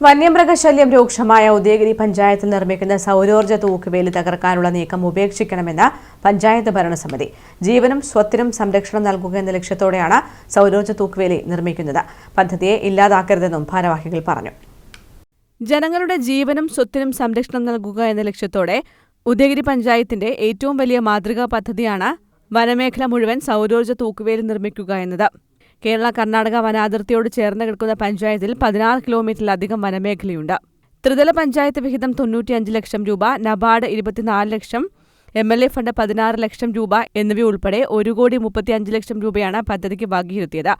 വന്യമൃഗശല്യം രൂക്ഷമായ ഉദയഗിരി പഞ്ചായത്തിൽ നിർമ്മിക്കുന്ന സൗരോർജ തൂക്കുവേലി തകർക്കാനുള്ള നീക്കം ഉപേക്ഷിക്കണമെന്ന് പഞ്ചായത്ത് ഭരണസമിതി. ജീവനും സ്വത്തിനും സംരക്ഷണം നൽകുക എന്ന ലക്ഷ്യത്തോടെയാണ് സൗരോർജ തൂക്കുവേലി നിർമ്മിക്കുന്നത്. പദ്ധതിയെ ഇല്ലാതാക്കരുതെന്നും ഭാരവാഹികൾ പറഞ്ഞു. ജനങ്ങളുടെ ജീവനും സ്വത്തിനും സംരക്ഷണം നൽകുക എന്ന ലക്ഷ്യത്തോടെ ഉദയഗിരി പഞ്ചായത്തിന്റെ ഏറ്റവും വലിയ മാതൃകാ പദ്ധതിയാണ് വനമേഖല മുഴുവൻ സൗരോർജ തൂക്കുവേലി നിർമ്മിക്കുക എന്നത്. കേരള കർണാടക വനാതിർത്തിയോട് ചേർന്ന് കിടക്കുന്ന പഞ്ചായത്തിൽ പതിനാറ് കിലോമീറ്ററിലധികം വനമേഖലയുണ്ട്. ത്രിതല പഞ്ചായത്ത് വിഹിതം തൊണ്ണൂറ്റിയഞ്ച് ലക്ഷം രൂപ നബാർഡ് ഇരുപത്തിനാല് lakh M L A fund പതിനാറ് ലക്ഷം രൂപ എന്നിവയുൾപ്പെടെ ഒരു കോടി മുപ്പത്തിയഞ്ച് ലക്ഷം രൂപയാണ് പദ്ധതിക്ക് വകയിരുത്തിയത്.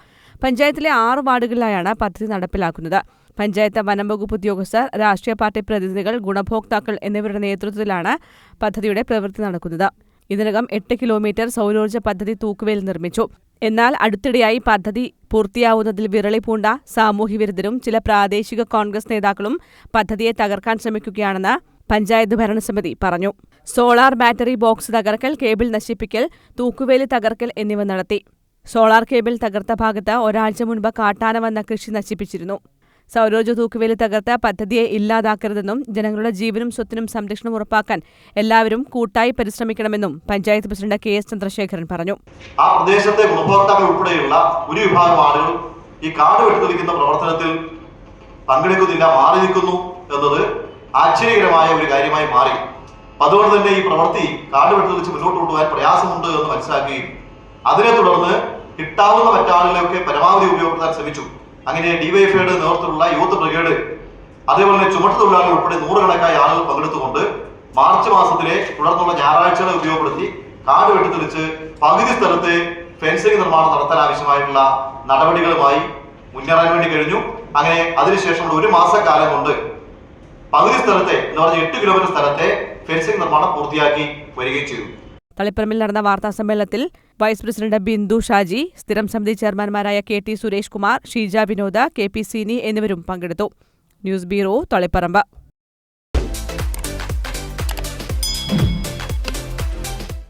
പഞ്ചായത്തിലെ ആറ് വാർഡുകളിലായാണ് പദ്ധതി നടപ്പിലാക്കുന്നത്. പഞ്ചായത്ത് വനം വകുപ്പ് ഉദ്യോഗസ്ഥർ രാഷ്ട്രീയ പാർട്ടി പ്രതിനിധികൾ ഗുണഭോക്താക്കൾ എന്നിവരുടെ നേതൃത്വത്തിലാണ് പദ്ധതിയുടെ പ്രവൃത്തി നടക്കുന്നത്. ഇതിനകം എട്ട് കിലോമീറ്റർ സൗരോർജ പദ്ധതി തൂക്കുവേൽ നിർമ്മിച്ചു. എന്നാൽ അടുത്തിടെയായി പദ്ധതി പൂർത്തിയാവുന്നതിൽ വിരളി പൂണ്ട സാമൂഹ്യവിരുദ്ധരും ചില പ്രാദേശിക കോൺഗ്രസ് നേതാക്കളും പദ്ധതിയെ തകർക്കാൻ ശ്രമിക്കുകയാണെന്ന് പഞ്ചായത്ത് ഭരണസമിതി പറഞ്ഞു. സോളാർ ബാറ്ററി ബോക്സ് തകർക്കൽ കേബിൾ നശിപ്പിക്കൽ തൂക്കുവേലി തകർക്കൽ എന്നിവ നടത്തി. സോളാർ കേബിൾ തകർത്ത ഭാഗത്ത് ഒരാഴ്ച മുൻപ് കാട്ടാന വന്ന കൃഷി നശിപ്പിച്ചിരുന്നു. സൗരോർജ തൂക്കുവേലി തകർത്ത പദ്ധതിയെ ഇല്ലാതാക്കരുതെന്നും ജനങ്ങളുടെ ജീവനും സ്വത്തിനും സംരക്ഷണം ഉറപ്പാക്കാൻ എല്ലാവരും കൂട്ടായി പരിശ്രമിക്കണമെന്നും panchayat president K S Chandrasekharan പറഞ്ഞു. ആ പ്രദേശത്തെ ഗുണഭോക്താക്കൾ ഉൾപ്പെടെയുള്ള ഒരു വിഭാഗം ആളുകൾ ഈ കാട് വെട്ടിത്തെളിക്കുന്ന പ്രവർത്തനത്തിൽ പങ്കെടുക്കുന്നില്ല മാറി നിൽക്കുന്നു എന്നത് ആശ്ചര്യകരമായ ഒരു കാര്യമായി മാറി. അതുകൊണ്ട് തന്നെ ഈ പ്രവൃത്തി കാട് വെട്ടിത്തെളിച്ച് മുന്നോട്ട് കൊണ്ടുപോകാൻ പ്രയാസമുണ്ട് എന്ന് മനസ്സിലാക്കുകയും അതിനെ തുടർന്ന് കിട്ടാവുന്ന മറ്റാളുകളെയൊക്കെ പരമാവധി ഉപയോഗപ്പെടുത്താൻ ശ്രമിച്ചു. അങ്ങനെ ഡിവൈഫൈയുടെ നേതൃത്വത്തിലുള്ള യൂത്ത് ബ്രിഗേഡ് അതേപോലെ തന്നെ ചുമട്ടുതൊഴിലാളികൾ ഉൾപ്പെടെ നൂറുകണക്കായ ആളുകൾ പങ്കെടുത്തുകൊണ്ട് മാർച്ച് മാസത്തിലെ തുടർന്നുള്ള ഞായറാഴ്ചകളെ ഉപയോഗപ്പെടുത്തി കാട് വെട്ടിത്തെളിച്ച് പകുതി സ്ഥലത്ത് ഫെൻസിംഗ് നിർമ്മാണം നടത്താൻ ആവശ്യമായിട്ടുള്ള നടപടികളുമായി മുന്നേറാൻ വേണ്ടി കഴിഞ്ഞു. അങ്ങനെ അതിനുശേഷമുള്ള ഒരു മാസക്കാലം കൊണ്ട് പകുതി സ്ഥലത്തെ എന്ന് പറഞ്ഞ എട്ട് കിലോമീറ്റർ സ്ഥലത്തെ ഫെൻസിംഗ് നിർമ്മാണം പൂർത്തിയാക്കി വരികയും ചെയ്തു. തളിപ്പറമ്പിൽ നടന്ന വാർത്താ സമ്മേളനത്തിൽ വൈസ് പ്രസിഡന്റ് ബിന്ദു ഷാജി സ്ഥിരം സമിതി ചെയർമാൻമാരായ K T Suresh Kumar Sheeja Vinoda K P Seeni എന്നിവരും പങ്കെടുത്തു. News bureau Taliparamba.